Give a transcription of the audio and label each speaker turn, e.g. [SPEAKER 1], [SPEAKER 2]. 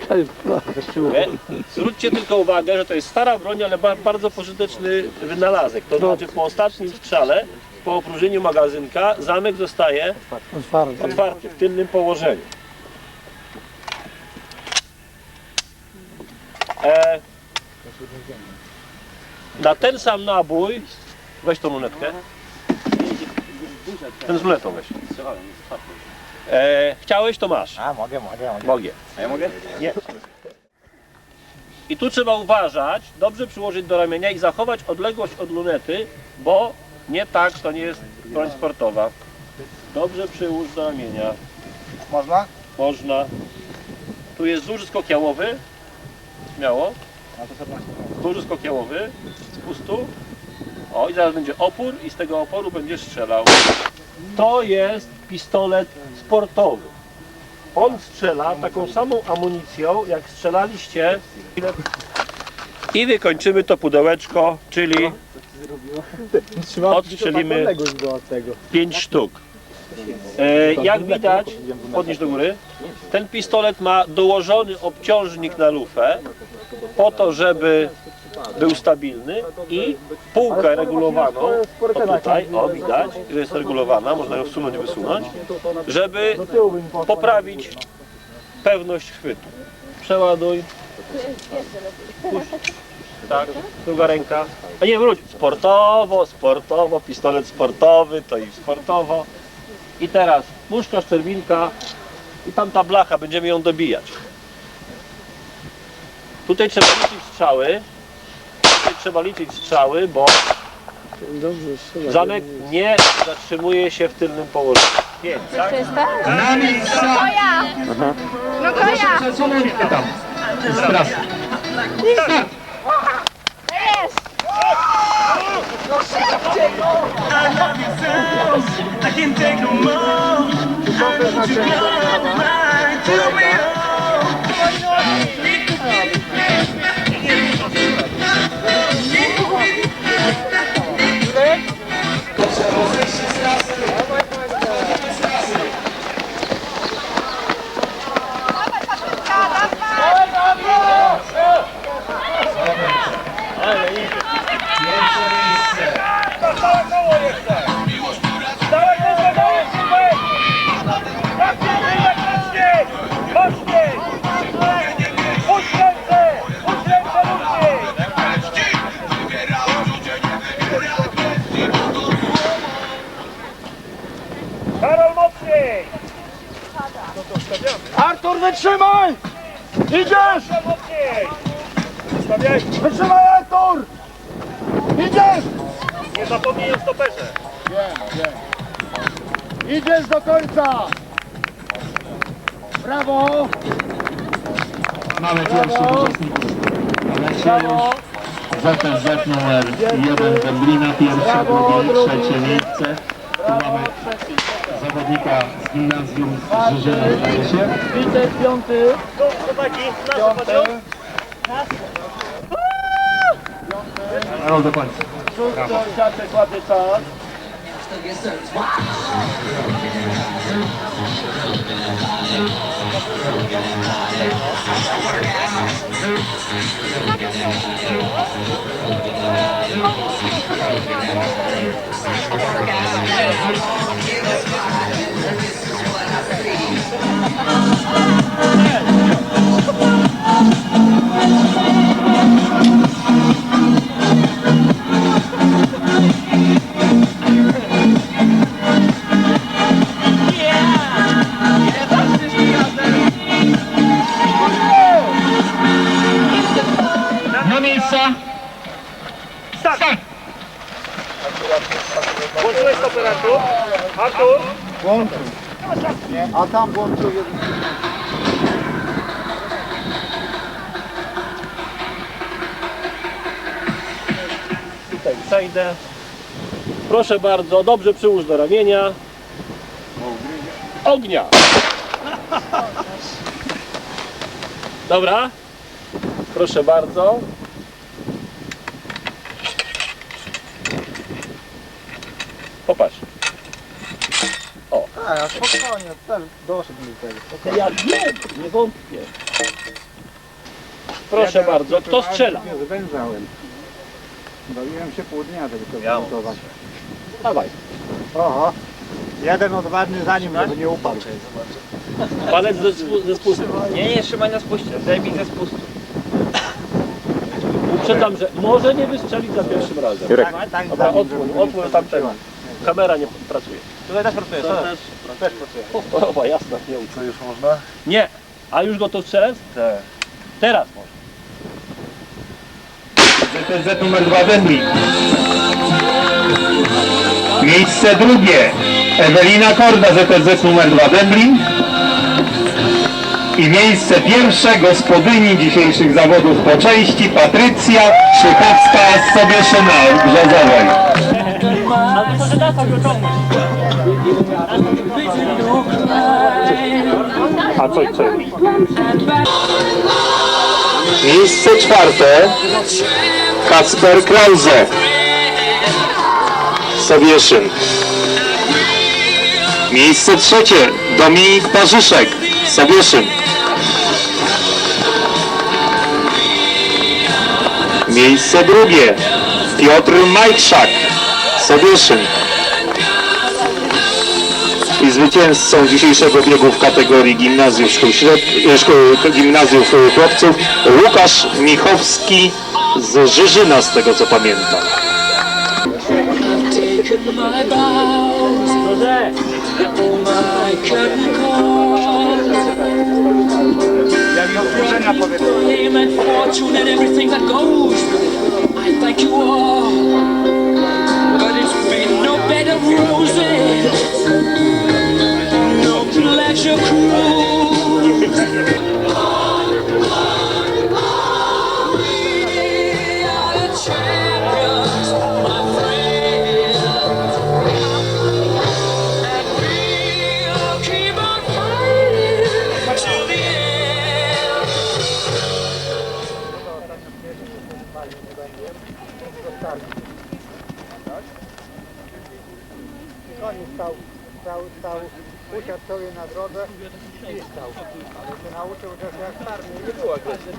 [SPEAKER 1] Taka jest
[SPEAKER 2] Nie? Zwróćcie tylko uwagę, że to jest stara broń, ale ba- bardzo pożyteczny wynalazek. To znaczy po ostatnim strzale, po opróżnieniu magazynka, zamek zostaje
[SPEAKER 1] otwarta.
[SPEAKER 2] otwarty w tylnym położeniu. E, na ten sam nabój, weź tą lunetkę. Ten z lunetą weź. E, chciałeś, to masz.
[SPEAKER 3] A, mogę, mogę, mogę.
[SPEAKER 2] Mogę.
[SPEAKER 3] A ja mogę?
[SPEAKER 2] Nie. I tu trzeba uważać, dobrze przyłożyć do ramienia i zachować odległość od lunety, bo nie tak to nie jest broń sportowa. Dobrze przyłóż do ramienia.
[SPEAKER 3] Można?
[SPEAKER 2] Można. Tu jest duży skok jałowy. Śmiało. Duży skok jałowy. Spustu. O i zaraz będzie opór i z tego oporu będziesz strzelał. To jest pistolet sportowy. On strzela taką samą amunicją, jak strzelaliście. I wykończymy to pudełeczko, czyli Odstrzelimy.
[SPEAKER 1] od tego.
[SPEAKER 2] 5 sztuk. E, jak widać, podnieś do góry, ten pistolet ma dołożony obciążnik na lufę po to, żeby był stabilny i półkę regulowaną, tutaj, o widać, że jest regulowana, można ją wsunąć, wysunąć, żeby poprawić pewność chwytu. Przeładuj. Puść. Tak, druga ręka. A nie, wróć. Sportowo, sportowo, pistolet sportowy, to i sportowo. I teraz muszka, szczerwinka i tam ta blacha, będziemy ją dobijać. Tutaj trzeba liczyć strzały. Trzeba liczyć strzały, bo
[SPEAKER 1] Dobrze, strzela.
[SPEAKER 2] zamek nie zatrzymuje się w tylnym położeniu. Pięć, tak?
[SPEAKER 4] Na miejsca!
[SPEAKER 5] To ja! No to ja!
[SPEAKER 4] Przesunąć tam. Teraz. Start!
[SPEAKER 5] Jest!
[SPEAKER 6] I can take no more. I need you blood mine to me
[SPEAKER 2] Karol mocniej!
[SPEAKER 1] Artur, wytrzymaj! Idziesz!
[SPEAKER 2] Mocniej! Stawiaj!
[SPEAKER 1] Wytrzymaj, Artur! Idziesz!
[SPEAKER 2] Nie zapomnij o stoperze.
[SPEAKER 1] Idziesz do końca! Brawo!
[SPEAKER 4] Mamy pierwszych uczestników. Już. ZSZ numer 1 Wędlina, pierwsze, drugie, trzecie miejsce. Tu mamy zawodnika z gimnazjum z Żyżyna, zdaje się.
[SPEAKER 1] Widzę piąty.
[SPEAKER 2] Chłopaki, pociąg.
[SPEAKER 4] Karol do końca.
[SPEAKER 2] Szósty siaczek łapie czas.
[SPEAKER 4] after your
[SPEAKER 2] search.
[SPEAKER 4] Watch.
[SPEAKER 2] Włączyłeś stoper, Artur?
[SPEAKER 1] Włączył. A tam włączył jeden.
[SPEAKER 2] Tutaj przejdę. Proszę bardzo, dobrze przyłóż do ramienia. Ognia! Dobra. Proszę bardzo. Popatrz. O.
[SPEAKER 3] A, ja spokojnie, też doszedł mi tego.
[SPEAKER 2] Ja wiem, nie wątpię. Proszę bardzo, kto strzela?
[SPEAKER 3] Zwędzałem. Bawiłem się pół dnia tego
[SPEAKER 1] Ja.
[SPEAKER 3] zmontować.
[SPEAKER 2] Dawaj.
[SPEAKER 3] Oho. Jeden odważny zanim żeby nie upadł.
[SPEAKER 2] Palec ze, spu- ze spustem.
[SPEAKER 7] Nie, nie, trzymaj na spuście. Zdejmij ze spustu.
[SPEAKER 2] Uprzedzam, że może nie wystrzelić za pierwszym razem.
[SPEAKER 3] Tak, tak,
[SPEAKER 2] Dobra,
[SPEAKER 3] żeby nie
[SPEAKER 2] odpływ tamtego. Kamera nie pracuje.
[SPEAKER 3] Tutaj też pracuje, co?
[SPEAKER 2] też,
[SPEAKER 3] Też pracuje.
[SPEAKER 2] o, o, jasna, nie
[SPEAKER 1] Co już można?
[SPEAKER 2] Nie. A już gotów strzelec?
[SPEAKER 1] Tak.
[SPEAKER 2] Teraz może.
[SPEAKER 4] ZTZ numer 2 Dęblin. Miejsce drugie Ewelina Korda ZTZ numer 2 Dęblin. I miejsce pierwsze gospodyni dzisiejszych zawodów po części Patrycja Szychowska z Sobieszyna Brzozowej. A co, co? Miejsce czwarte. Kacper Krause. Sowieszyn. Miejsce trzecie. Dominik Parzyszek. Sowieszyn. Miejsce drugie. Piotr Majkszak Sowieszyn i zwycięzcą dzisiejszego biegu w kategorii gimnazjów szkół, śred... szkół gimnazjów e, chłopców Łukasz Michowski z Żyżyna z tego co pamiętam.
[SPEAKER 8] fortune and everything that goes normalnie nie będzie. Zostali. Tak?
[SPEAKER 3] Koniec stał, stał, stał, usiadł sobie na drodze i stał. Ale się nauczył, że się jak starny. Nie było agresji.